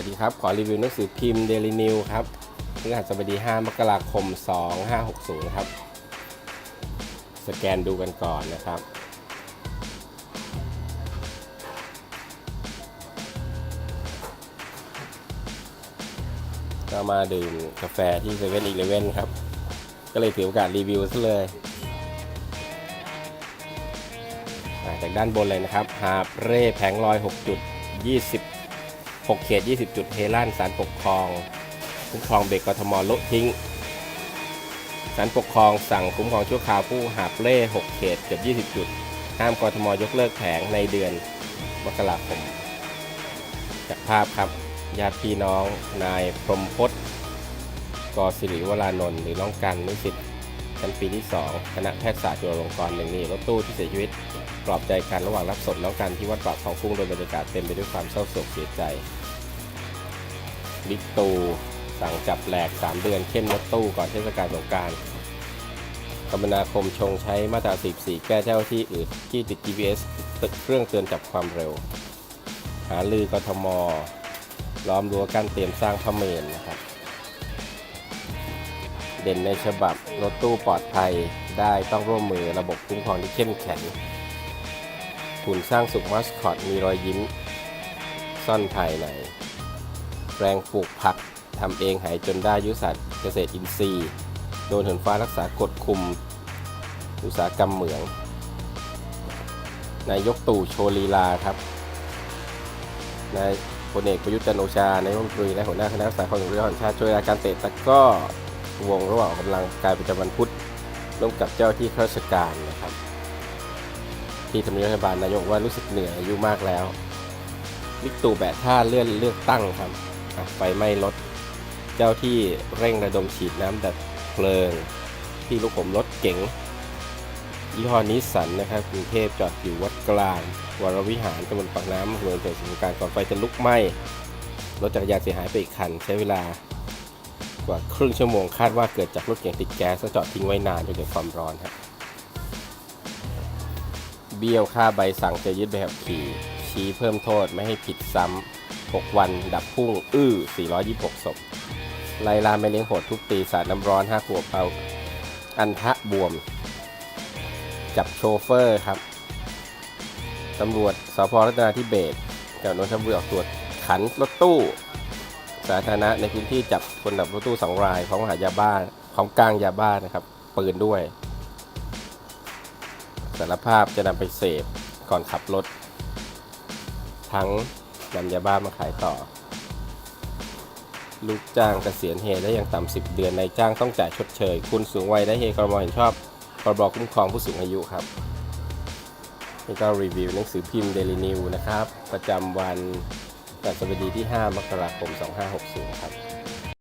วัสดีครับ ขอรีวิวหนังสือพิมพ์ Daily New ครับพฤหัสบดี 5 มกราคม 2560 ครับ สแกนดูกันก่อนนะครับ ก็มาดื่มกาแฟที่เซเว่นอีเลเว่นครับ ก็เลยถือโอกาสรีวิวซะเลย จากด้านบนเลยนะครับ หาบเร่แผงลอย 6 จุด 20 6 เขต 20 จุดเฮลั่นสารปกครอง คุ้มครองเบรกกทมละทิ้งสารปกครองสั่งคุ้มครองชั่วคราวผู้หาบเร่6 เขตเกือบ 20 จุด ห้ามกทมยกเลิกแผงในเดือนมกราคม จากภาพครับญาติพี่น้องนายพรหมพศกศิริวรานนท์หรือน้องกันนิสิต ชั้นปีที่ 2 คณะแพทยศาสตร์จุฬาลงกรณ์หนึ่งนี่รถตู้ที่เสียชีวิตปลอบใจกันระหว่างรับศพน้องกันที่วัดปากของกุ้งโดยบรรยากาศเต็มไปด้วยความเศร้าโศกเสียใจบิ๊กตูสั่งจับแหลก 3 เดือนเข้มรถตู้ก่อนเทศกาลสงการคมนาคมชงใช้มาตรา 14 แก้เจ้าที่อื่นที่ติด GPS ตึกเครื่องเตือนจับความเร็ว หาลือกทม ล้อมรั้วกั้นเตรียมสร้างพระเมรนะครับ ด่นในฉบับรถตู้ปลอดภัยได้ต้องร่วมมือระบบคุ้มครองที่เข้มแข็งหุ่นสร้างสุขมัสคอตมีรอยยิ้ม ซ่อนภายในแปลงปลูกผักทำเองหายจนได้ยุทธศาสตร์เกษตรอินทรีย์ โดนเหินฟ้ารักษากฎคุม อุตสาหกรรมเหมือง นายกตู่โชลีลาครับ นายพลเอกประยุทธ์จันโอชานายกรัฐมนตรีและหัวหน้าคณะรักษาความสงบเรียบร้อยแห่งชาติช่วยราการเตะตะก้อ วงระหว่างออกกำลังกายประจำวันพุธร่วมกับเจ้าที่ข้าราชการนะครับ ที่ทำเนียบรัฐบาลนายกว่ารู้สึกเหนื่อยอายุมากแล้ววิกตู่แบะท่าเลื่อนเลือกตั้งครับไฟไหม้รถเจ้าที่เร่งระดมฉีดน้ำดับเพลิง ที่ลุกผมรถเก๋งยี่ห้อนิสสันนะครับกรุงเทพจอดอยู่วัดกลางวรวิหารตำบลปากน้ำเมืองเกิดสถานการณ์ก่อนไฟจะลุกไหม้รถจักรยานเสียหายไปอีกคัน ใช้เวลา กว่าครึ่งชั่วโมงคาดว่าเกิดจากรถเก๋งติดแก๊สและจอดทิ้งไว้นานจนเกิดความร้อนครับเบี้ยวค่าใบสั่งจะยึดใบขับขี่ ชี้เพิ่มโทษไม่ให้ผิดซ้ำ 6 วันดับพุ่ง อื้อ 426ศพไล่ลามไปเลี้ยงโหดทุบตีสาดน้ำร้อน5ขวบเอา อันทะบวม จับโชเฟอร์ครับ ตำรวจสพรัตนาธิเบศกับนนทบุรีออกตรวจขันรถตู้ สาธารณะในพื้นที่จับคนดับรถตู้สองรายพร้อมหายาบ้าพร้อมกลางยาบ้านะครับปืนด้วยสารภาพจะนำไปเสพก่อนขับรถ ทั้งนำยาบ้ามาขายต่อ ลูกจ้างเกษียณเหตุได้อย่างต่ำ10เดือนนายจ้างต้องจ่ายชดเชย คุณสูงวัยได้เฮกรมเห็นชอบพรบคุ้มครองผู้สูงอายุครับนี่ก็รีวิวหนังสือพิมพ์ Daily New นะครับ ประจำวัน พฤหัสบดีที่ 5 มกราคม 2560 ครับ